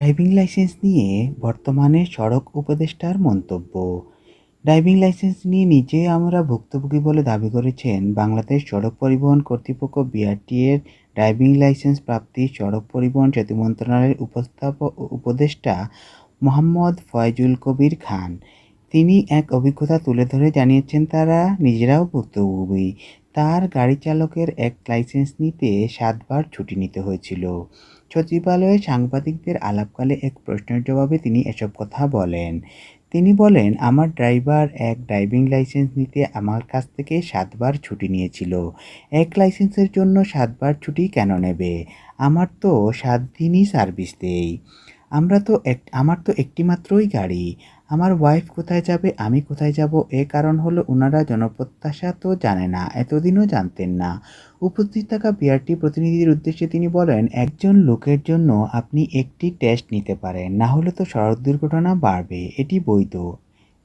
Driving licence নিয়ে বর্তমানে সড়ক উপদেষ্টার মন্তব্য। ড্রাইভিং লাইসেন্স নিয়ে নিজে আমরা ভুক্তভোগী বলে দাবি করেছেন বাংলাদেশ সড়ক পরিবহন কর্তৃপক্ষ বিআরটিএর ড্রাইভিং লাইসেন্স প্রাপ্তি সড়ক পরিবহন সেতু মন্ত্রণালয়ের উপস্থাপক উপদেষ্টা মোহাম্মদ ফয়জুল কবির খান। তিনি এক অভিজ্ঞতা তুলে ধরে জানিয়েছেন, তারা নিজেরাও ভুক্তভোগী। তার গাড়ি চালকের এক লাইসেন্স নিতে সাতবার ছুটি নিতে হয়েছিল। সচিবালয়ে সাংবাদিকদের আলাপকালে এক প্রশ্নের জবাবে তিনি এসব কথা বলেন। তিনি বলেন, আমার ড্রাইভার এক ড্রাইভিং লাইসেন্স নিতে আমার কাছ থেকে সাতবার ছুটি নিয়েছিল। এক লাইসেন্সের জন্য সাতবার ছুটি কেন নেবে? আমার তো সাত দিনই সার্ভিস দেই। আমরা তো এক আমার তো একটি মাত্রই গাড়ি। আমার ওয়াইফ কোথায় যাবে, আমি কোথায় যাব, এ কারণ হলো ওনারা জনপ্রত্যাশা তো জানে না, এতদিনও জানতেন না। উপস্থিত থাকা বিআরটি প্রতিনিধির উদ্দেশ্যে তিনি বলেন, একজন লোকের জন্য আপনি একটি টেস্ট নিতে পারেন না হলে তো সড়ক দুর্ঘটনা বাড়বে, এটি বৈধ।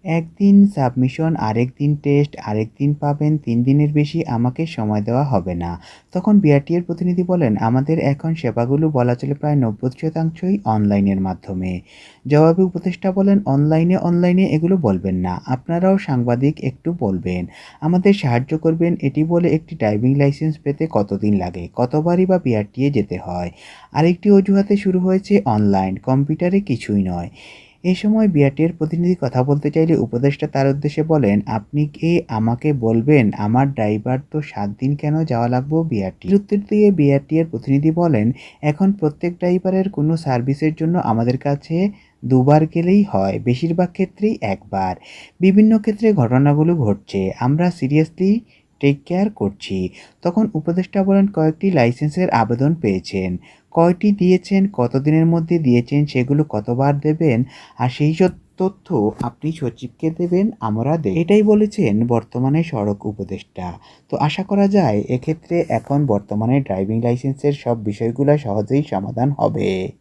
একদিন সাবমিশন আরেক দিন টেস্ট আরেক দিন পাবেন, তিন দিনের বেশি আমাকে সময় দেওয়া হবে না। তখন বিআরটিএর প্রতিনিধি বলেন, আমাদের এখন সেবাগুলো বলা চলে প্রায় নব্বই শতাংশই অনলাইনের মাধ্যমে। জবাবে উপদেষ্টা বলেন, অনলাইনে অনলাইনে এগুলো বলবেন না। আপনারাও সাংবাদিক, একটু বলবেন। আমাদের সাহায্য করবেন, এটি বলে একটি ড্রাইভিং লাইসেন্স পেতে কতদিন লাগে? কতবারই বা বিআরটিএ যেতে হয়? আরেকটি অজুহাতে শুরু হয়েছে অনলাইন, কম্পিউটারে কিছুই নয়। এ সময় বিআরটিএর প্রতিনিধি কথা বলতে চাইলে উপদেষ্টা তার উদ্দেশ্যে বলেন, আপনি কি? আমাকে বলবেন। আমার ড্রাইভার তো সাত দিন কেন যাওয়া লাগবো বিআরটি উত্তর দিয়ে বিআরটিএর প্রতিনিধি বলেন, এখন প্রত্যেক ড্রাইভারের কোনো সার্ভিসের জন্য আমাদের কাছে দুবার গেলেই হয়, বেশিরভাগ ক্ষেত্রেই একবার। বিভিন্ন ক্ষেত্রে ঘটনাগুলো ঘটছে। আমরা সিরিয়াসলি টেক কেয়ার করছি। তখন উপদেষ্টা বলেন, কয়েকটি লাইসেন্সের আবেদন পেয়েছেন। কয়টি দিয়েছেন? কতদিনের মধ্যে দিয়েছেন? সেগুলো কতবার দেবেন? আর সেই সব তথ্য আপনি সচিবকে দেবেন, আমরা দেব। এটাই বলেছেন বর্তমানে সড়ক উপদেষ্টা। তো আশা করা যায়, এক্ষেত্রে এখন বর্তমানে ড্রাইভিং লাইসেন্সের সব বিষয়গুলো সহজেই সমাধান হবে।